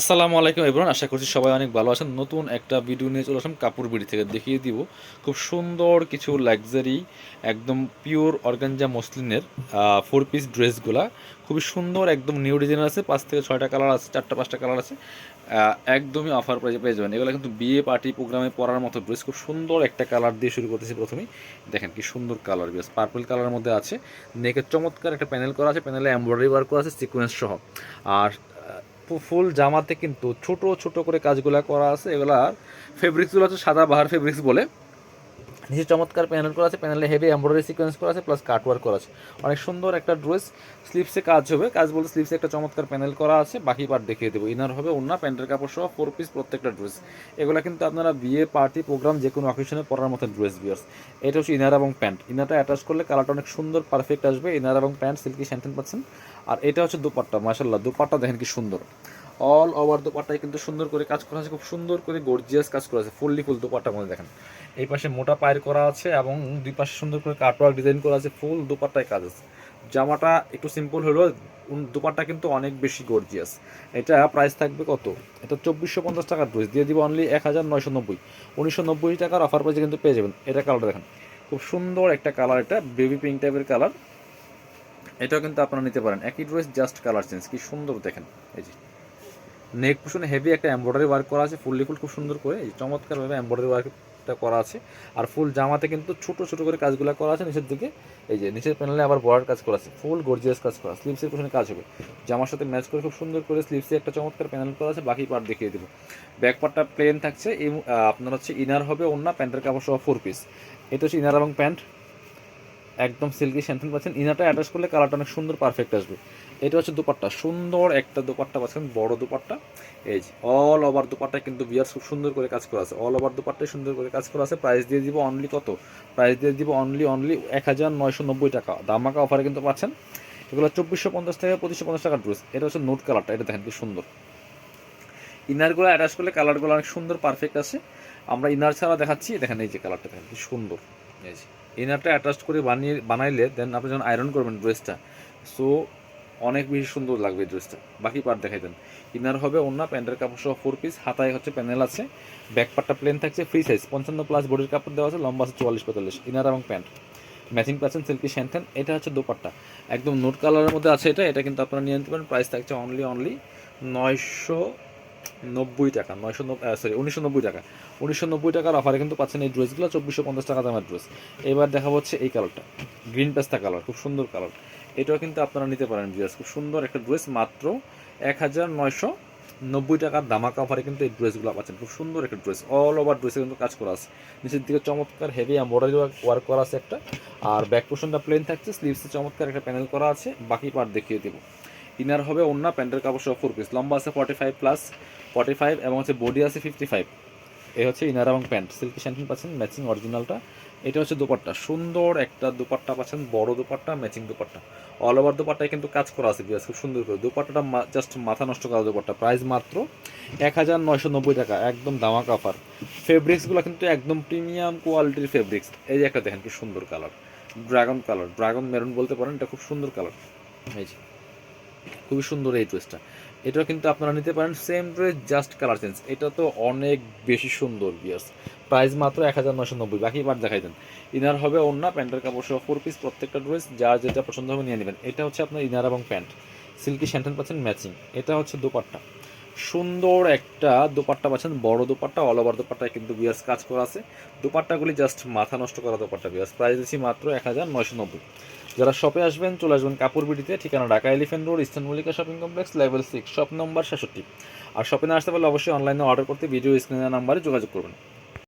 আসসালামু আলাইকুম এবার আশা করছি সবাই অনেক ভালো আছেন। নতুন একটা ভিডিও নিয়ে চলে আসলাম কাপড় বিড়ি থেকে। দেখিয়ে দিব, খুব সুন্দর কিছু লাক্সারি একদম পিওর অর্গানজা মসলিনের ফোর পিস ড্রেসগুলা খুবই সুন্দর, একদম নিউ ডিজাইন আছে। পাঁচ থেকে ছয়টা কালার আছে, চারটা, পাঁচটা কালার আছে। একদমই অফার প্রাইজে পেয়ে যাবেন। এগুলো কিন্তু বিয়ে পার্টি প্রোগ্রামে পরার মতো ড্রেস খুব সুন্দর একটা কালার দিয়ে শুরু করতেছি প্রথমেই দেখেন কি সুন্দর কালার বেশ পার্পল কালারের মধ্যে আছে। নেকের চমৎকার একটা প্যানেল করা আছে। প্যানেলে এমব্রয়ডারি ওয়ার্ক করা আছে সিকোয়েন্স সহ। আর ফুল জামাতে কিন্তু ছোট ছোট করে কাজগুলো করা আছে। এগুলার ফেব্রিক্সগুলো হচ্ছে সাদা বাহার ফেব্রিক্স বলে। নিচে চমৎকার প্যানেল করা আছে প্যানেলে হেভি এমব্রয়ডারি সিকোয়েন্স করা আছে প্লাস কাটওয়ার্ক করা আছে। অনেক সুন্দর একটা ড্রেস স্লিপসে কাজ হবে। কাজ বলতে স্লিপসে একটা চমৎকার প্যানেল করা আছে, বাকি পার্ট দেখিয়ে দেবো। ইনার হবে অন্য প্যান্টের কাপড় সহ ফোর পিস প্রত্যেকটা ড্রেস এগুলো কিন্তু আপনারা বিয়ে পার্টি প্রোগ্রাম যে কোনো অকেশনে পরার মতো ড্রেস বিয়ার্স এটা হচ্ছে ইনার এবং প্যান্ট ইনারটা অ্যাটাচ করলে কালারটা অনেক সুন্দর পারফেক্ট আসবে। ইনার এবং প্যান্ট সিল্কি স্যান্টেন পাচ্ছেন। আর এটা হচ্ছে দুপাট্টা মাসাল্লাহ দুপাট্টা দেখেন কি সুন্দর। অল ওভার দোপাট্টায় কিন্তু সুন্দর করে কাজ করা আছে, খুব সুন্দর করে গর্জিয়াস কাজ করা আছে, ফুললি ফুল দোপাট্টার মধ্যে দেখেন। এই পাশে মোটা পায়ের করা আছে এবং দুই পাশে সুন্দর করে কাটওয়ার্ক ডিজাইন করা আছে, ফুল দোপাট্টায় কাজ আছে। জামাটা একটু সিম্পল হলেও দোপাট্টা কিন্তু অনেক বেশি গর্জিয়াস এটা প্রাইস থাকবে কত? এটা চব্বিশশো পঞ্চাশ টাকার ড্রেস দিয়ে দিব অনলি এক হাজার নয়শো নব্বই। উনিশশো নব্বই টাকার অফার প্রাইসে কিন্তু পেয়ে যাবেন। এটা কালারটা দেখেন, খুব সুন্দর একটা কালার এটা বেবি পিঙ্ক টাইপের কালার এটাও কিন্তু আপনারা নিতে পারেন। একই ড্রেস জাস্ট কালার চেঞ্জ কি সুন্দর দেখেন, এই যে। নেক পোশনে হেভি একটা এমব্রয়ডারি ওয়ার্ক করা আছে। ফুল ফুল খুব সুন্দর করে। এই চমৎকারভাবে এমব্রয়ডারি ওয়ার্কটা করা আছে। আর ফুল জামাতে কিন্তু ছোট ছোট করে কাজগুলো করা আছে নিচের দিকে। এই যে নিচের প্যানেলে আবার বর্ডার কাজ করা আছে। ফুল গর্জিয়াস কাজ করা। স্লিপসের পোশনে কাজ হবে। জামার সাথে ম্যাচ করে খুব সুন্দর করে স্লিপসে একটা চমৎকার প্যানেল করা আছে। বাকি পার্ট দেখিয়ে দেবো। ব্যাক পার্টটা প্লেন থাকছে। এই আপনার হচ্ছে ইনার হবে অন্য প্যান্টের কাপড় সহ ফোর পিস এটা হচ্ছে ইনার এবং প্যান্ট একদম সিল্কি শ্যান্থন পাচ্ছেন। ইনারটা অ্যাটাচ করলে কালারটা অনেক সুন্দর পারফেক্ট আসবে। এটা হচ্ছে দুপাট্টা। সুন্দর একটা দুপাট্টা পাচ্ছেন, বড় দুপাট্টা। এই যে অল ওভার দুপাট্টা কিন্তু বিয়ার খুব সুন্দর করে কাজ করা আছে। অল ওভার দুপাট্টায় সুন্দর করে কাজ করা আছে। প্রাইস দিয়ে দিব অনলি কত? প্রাইস দিয়ে দিব অনলি অনলি এক হাজার নয়শো নব্বই টাকা দামাকা অফারে কিন্তু পাচ্ছেন। এগুলো চব্বিশশো পঞ্চাশ থেকে পঁচিশশো পঞ্চাশ টাকার ড্রেস এটা হচ্ছে নোট কালারটা এটা দেখেন কি সুন্দর। ইনারগুলো অ্যাটাচ করলে কালারগুলো অনেক সুন্দর পারফেক্ট আছে আমরা ইনার ছাড়া দেখাচ্ছি। দেখেন এই যে কালারটা দেখেন কি সুন্দর। এই যে ইনারটা অ্যাটাচ করে বানিয়ে, বানাইলে দেন আপনি যখন আয়রন করবেন ড্রেসটা সো অনেক বেশি সুন্দর লাগবে ড্রেসটা বাকি পার্ট দেখাই দেন ইনার হবে অন্য প্যান্টের কাপড় সহ ফোর পিস হাতায় হচ্ছে প্যানেল আছে ব্যাক পার্টটা প্লেন থাকছে ফ্রি সাইজ পঞ্চান্ন প্লাস বডির কাপড় দেওয়া আছে, লম্বা আছে চুয়াল্লিশ পঁয়তাল্লিশ, ইনার এবং প্যান্ট। ম্যাচিং পাচ্ছেন সিল্কি শ্যান্থেন এটা হচ্ছে দোপাট্টা। একদম নোট কালারের মধ্যে আছে এটা এটা কিন্তু আপনারা নিয়ে নিতে পারেন প্রাইস থাকছে অনলি অনলি নয়শো নব্বই টাকা, নয়শো সরি উনিশশো নব্বই টাকা। উনিশশো নব্বই টাকার অফারে কিন্তু পাচ্ছেন এই ড্রেসগুলো চব্বিশশো পঞ্চাশ টাকা দামের ড্রেস এবার দেখা হচ্ছে এই কালারটা গ্রিন পেস্তা কালার খুব সুন্দর কালার এটাও কিন্তু আপনারা নিতে পারেন ড্রেস খুব সুন্দর একটা ড্রেস মাত্র এক হাজার নয়শো নব্বই টাকার দামাকা অফারে কিন্তু এই ড্রেসগুলো পাচ্ছেন। খুব সুন্দর একটা ড্রেস অল ওভার ড্রেসে কিন্তু কাজ করা আছে। নিচের দিকে চমৎকার হেভি এম্বয়ডারি ওয়ার্ক করা আছে একটা। আর ব্যাক পোর্শনটা প্লেন থাকছে স্লিভসে চমৎকার একটা প্যানেল করা আছে। বাকি পার্ট দেখিয়ে দেবো। ইনার হবে অন্য প্যান্টের কাপড় সহ ফোর পিস লম্বা আছে forty five plus forty five এবং হচ্ছে বডি আছে ফিফটি ফাইভ এই হচ্ছে ইনার এবং প্যান্ট সিল্কি শ্যান্টিন পাচ্ছেন ম্যাচিং অরিজিনালটা এটা হচ্ছে দুপাট্টা, সুন্দর একটা দুপাট্টা পাচ্ছেন, বড় dupatta matching dupatta. All over দুপাট্টায় কিন্তু কাজ করা আছে বিয়াস খুব সুন্দর করে। দুপাট্টাটা জাস্ট মাথা নষ্ট করা দুপাট্টা প্রাইস মাত্র এক হাজার নয়শো নব্বই টাকা, একদম দামাক অফার ফেব্রিক্সগুলো কিন্তু একদম প্রিমিয়াম কোয়ালিটির ফেব্রিক্স এই যে একটা দেখেন কি সুন্দর colour dragon colour dragon maroon বলতে পারেন, এটা খুব সুন্দর কালার এই যে, খুবই সুন্দর এই ড্রেসটা এটাও কিন্তু আপনারা নিতে পারেন। Same dress just colour change এটা তো অনেক বেশি সুন্দর বিয়াস প্রাইস মাত্র এক হাজার নশো নব্বই। বাকি বার দেখাই দেন। ইনার হবে অন্য প্যান্টের কাপড় সহ ফোর পিস প্রত্যেকটা ড্রেস যার যেটা পছন্দ হবে নিয়ে নেবেন। এটা হচ্ছে আপনার ইনার এবং প্যান্ট। সিল্কি শ্যান্টেন পাচ্ছেন ম্যাচিং এটা হচ্ছে দোপাট্টা। সুন্দর একটা দোপাট্টা পাচ্ছেন, বড় দোপাট্টা অল ওভার দোপাট্টায় কিন্তু বিয়াস কাজ করা আছে। দোপাট্টাগুলি জাস্ট মাথা নষ্ট করা দোপাট্টা বিয়াস প্রাইস দিচ্ছি মাত্র এক হাজার নয়শো নব্বই। যারা শপে আসবেন, চলে আসবেন কাপড় বিটিতে ঠিকানা Dhaka Elephant Road Eastern Mallika shopping complex level six shop নম্বর সাতষট্টি আর শপে না আসতে পারলে অবশ্যই অনলাইনে অর্ডার করতে ভিডিও স্ক্রিনের নাম্বারে যোগাযোগ করবেন।